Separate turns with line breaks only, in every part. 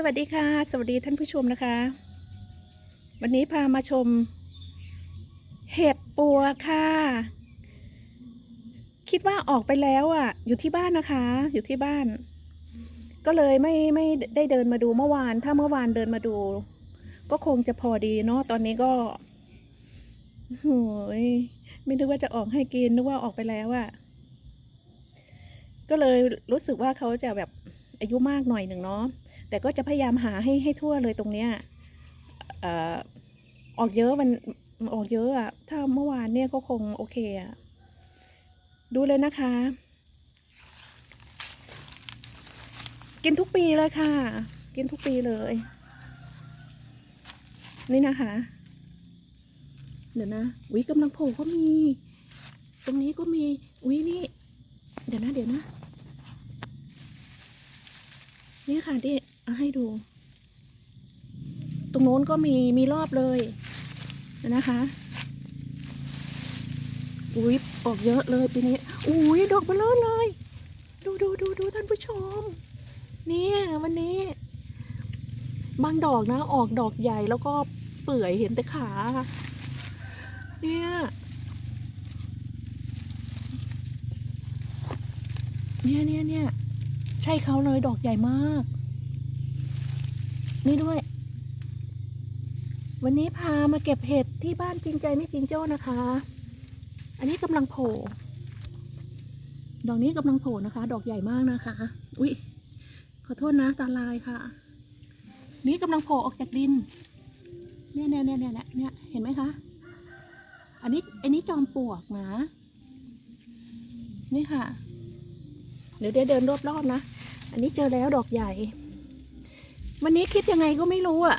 สวัสดีค่ะ สวัสดีท่านผู้ชมนะคะ วันนี้พามาชม เห็ดปัวค่ะ คิดว่าออกไปแล้วอะ อยู่ที่บ้านนะคะ อยู่ที่บ้าน ก็เลยไม่ไม่ได้เดินมาดูเมื่อวาน ถ้าเมื่อวานเดินมาดู ก็คงจะพอดีเนาะตอนนี้ก็โหยไม่นึกว่าจะออกให้กินนึกว่าออกไปแล้วอะก็เลยรู้สึกว่าเขาจะแบบอายุมากหน่อยหนึ่งเนาะ แต่ก็จะพยายามหาให้ให้ทั่วเลยตรงเนี้ยออกเยอะมันออกเยอะอะถ้าเมื่อวานเนี่ยก็คงโอเคอะดูเลยนะคะ กินทุกปีเลยค่ะ กินทุกปีเลย นี่นะคะ เดี๋ยวนะวิกำลังโผล่ก็มี ตรงนี้ก็มีวินี่ เดี๋ยวนะ เดี๋ยวนะ นี่ค่ะที่ ให้ดู ตรงโน้นก็มีมีรอบเลยนะคะ อุ้ยออกเยอะเลยปีนี้ อุ้ยดอกเบลอเลย ดูดูดูดูท่านผู้ชม เนี่ยวันนี้ บางดอกนะ ออกดอกใหญ่แล้วก็เปื่อยเห็นแต่ขา เนี่ยเนี่ยเนี่ยเนี่ยใช่เขาเลยดอกใหญ่มาก นี่ด้วย วันนี้พามาเก็บเห็ดที่บ้านจริงใจไม่จริงโจ้นะคะ อันนี้กำลังโผล่ดอกนี้กำลังโผล่นะคะ ดอกใหญ่มากนะคะ อุ๊ยขอโทษนะตาลายค่ะ นี่กำลังโผล่ออกจากดินเนี่ยเนี่ยเนี่ยเนี่ยเนี่ยเนี่ยเห็นไหมคะ อันนี้อันนี้จอมปลวกนะ นี่ค่ะ เดี๋ยวเดินรอบๆนะ อันนี้เจอแล้วดอกใหญ่ วันนี้คิดยังไงก็ไม่รู้อะ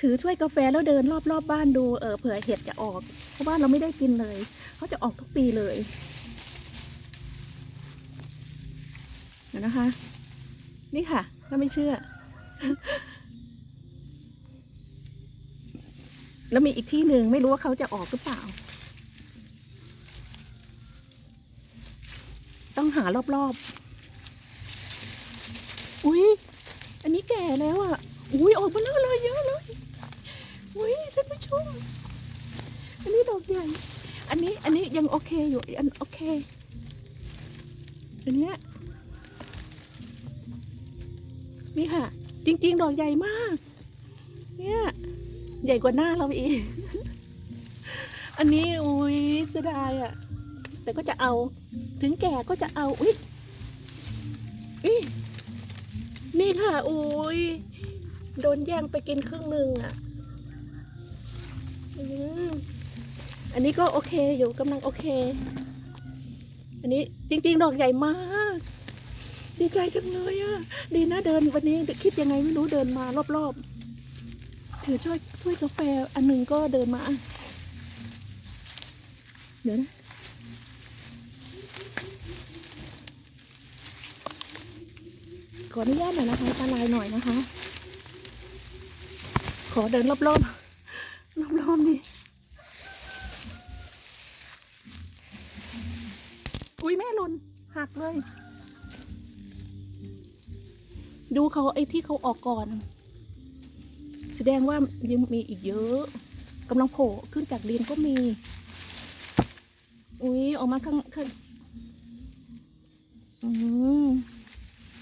ถือถ้วยกาแฟแล้วเดินรอบๆบบ้านดูเออเผื่อเห็ดจะออก เพราะว่าเราไม่ได้กินเลย เขาจะออกทุกปีเลยเดี๋ยวนะคะ นี่ค่ะ ถ้าไม่เชื่อ แล้วมีอีกที่หนึ่งไม่รู้ว่าเขาจะออกหรือเปล่า ต้องหารอบๆ อุ้ย อันนี้แก่แล้วอะ อุ้ยออกมาแล้วเลยเยอะเลยอุ้ยท่านผู้ชม อันนี้ดอกใหญ่ อันนี้อันนี้ยังโอเคอยู่ อันโอเค อันเนี้ยนี่ค่ะ จริง ๆ ดอกใหญ่มาก เนี่ย ใหญ่กว่าหน้าเราอีก อันนี้อุ้ยเสียดายอะ แต่ก็จะเอา ถึงแก่ก็จะเอา อุ้ยอุ้ย นี่ค่ะ อุ้ยโดนแย่งไปกินครึ่งหนึ่งอะอือันนี้ก็โอเคอยู่กำลังโอเค อันนี้จริง ๆ ดอกใหญ่มาก ดีใจจังเลยอะ ดีนะเดินวันนี้คิดยังไงไม่รู้เดินมารอบๆ ถือช่วยถ้วยกาแฟอันหนึ่งก็เดินมา เดี๋ยวนะ ขออนุญาตหน่อยนะคะตาลายหน่อยนะคะ ขอเดินรอบๆรอบๆนี่อุ้ยแม่หล่นหักเลย ดูเขาไอ้ที่เขาออกก่อน แสดงว่ายังมีอีกเยอะกำลังโผล่ขึ้นจากดินก็มี อุ้ยออกมาข้างข้างอืม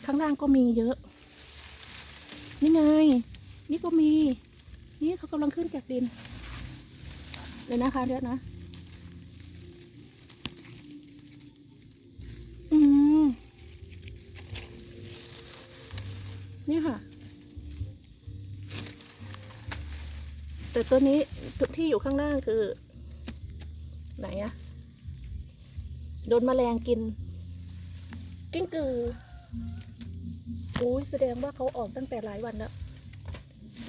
ข้างล่างก็มีเยอะ นี่ไง นี่ก็มี นี่เขากำลังขึ้นจากดินเดี๋ยนะคะเดี๋ยวนะ อืมนี่ค่ะ แต่ตัวนี้ทุกที่อยู่ข้างล่างคือ ไหนอะโดนแมลงกินกิ้งกือ อุ้ยแสดงว่าเขาออกตั้งแต่หลายวันแล้ว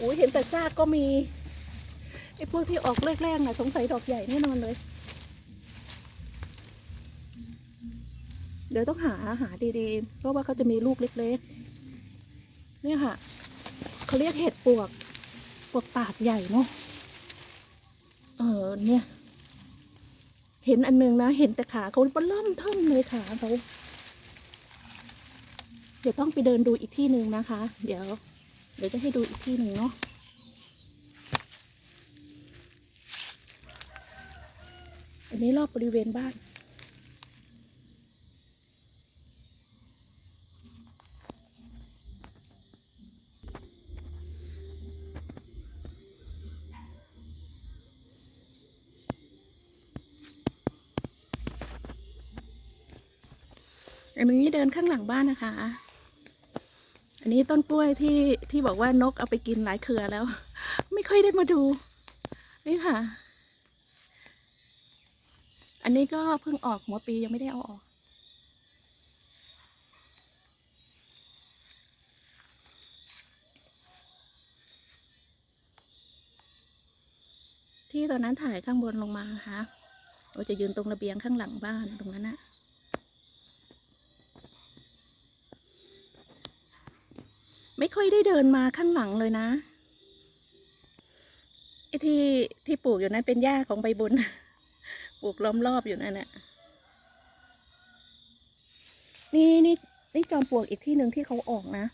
อุ้ยเห็นแต่ซากก็มีไอ้พวกที่ออกแรกๆน่ะสงสัยดอกใหญ่แน่นอนเลย เดี๋ยวต้องหาหาดีๆ เพราะว่าเขาจะมีลูกเล็กๆ เนี่ยค่ะเขาเรียกเห็ดปวกปวกปากใหญ่เนาะเออเนี่ย เห็นอันนึงนะ เห็นแต่ขาเขาเล่อมเทิมเลยขาเขา เดี๋ยวต้องไปเดินดูอีกที่หนึ่งนะคะ เดี๋ยว เดี๋ยวจะให้ดูอีกที่หนึ่งเนาะอันนี้รอบบริเวณบ้าน อันนี้เดินข้างหลังบ้านนะคะ อันนี้ต้นกล้วยที่ที่บอกว่านกเอาไปกินหลายเครือแล้ว ไม่ค่อยได้มาดู นี่ค่ะ อันนี้ก็เพิ่งออกหัวปียังไม่ได้เอาออก ที่ตอนนั้นถ่ายข้างบนลงมานะคะเราจะยืนตรงระเบียงข้างหลังบ้านตรงนั้นนะไม่ ค่อยได้เดินมาข้างหลังเลยนะไอ้ที่ที่ปลูกอยู่นั้นเป็นหญ้าของใบบุญปลูกล้อมรอบอยู่นั่นแหละนี่นี่นี่จอมปลวกอีกที่หนึ่งที่เขาออกนะ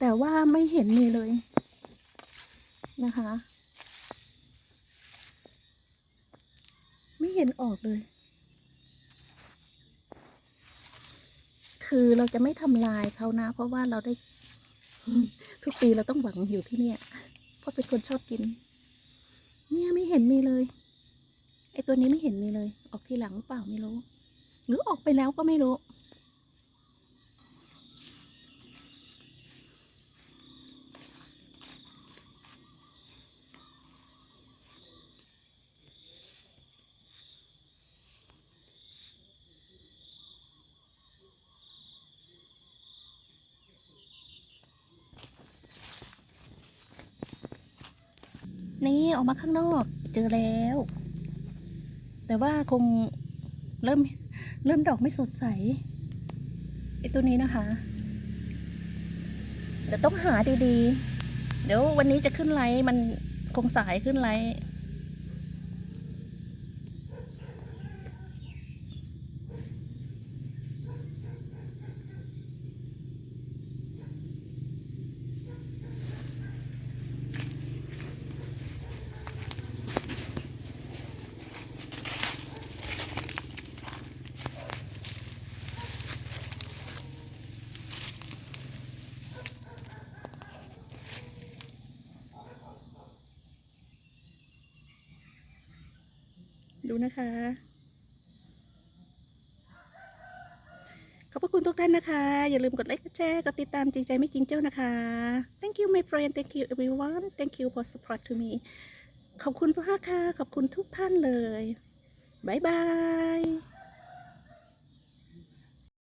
แต่ว่าไม่เห็นมีเลยนะคะ ไม่เห็นออกเลย คือเราจะไม่ทำลายเขานะ เพราะว่าเราได้ ทุกปีเราต้องหวังอยู่ที่เนี่ยเพราะเป็นคนชอบกิน เนี่ยไม่เห็นมีเลยไอตัวนี้ไม่เห็นมีเลย ออกทีหลังหรือเปล่าไม่รู้ หรือออกไปแล้วก็ไม่รู้ นี่ออกมาข้างนอก เจอแล้ว แต่ว่าคงเริ่มเริ่มดอกไม่สดใสไอตัวนี้นะคะ เดี๋ยวต้องหาดีๆ เดี๋ยววันนี้จะขึ้นไลท์มันคงสายขึ้นไลท์ ดูนะคะ ขอบพระคุณทุกท่านนะคะ อย่าลืมกดไลค์กดแชร์กดติดตามจริงใจไม่จริงเจ้านะคะ thank you my friend thank you everyone thank you for support to me ขอบคุณมากค่ะ ขอบคุณทุกท่านเลยบายบาย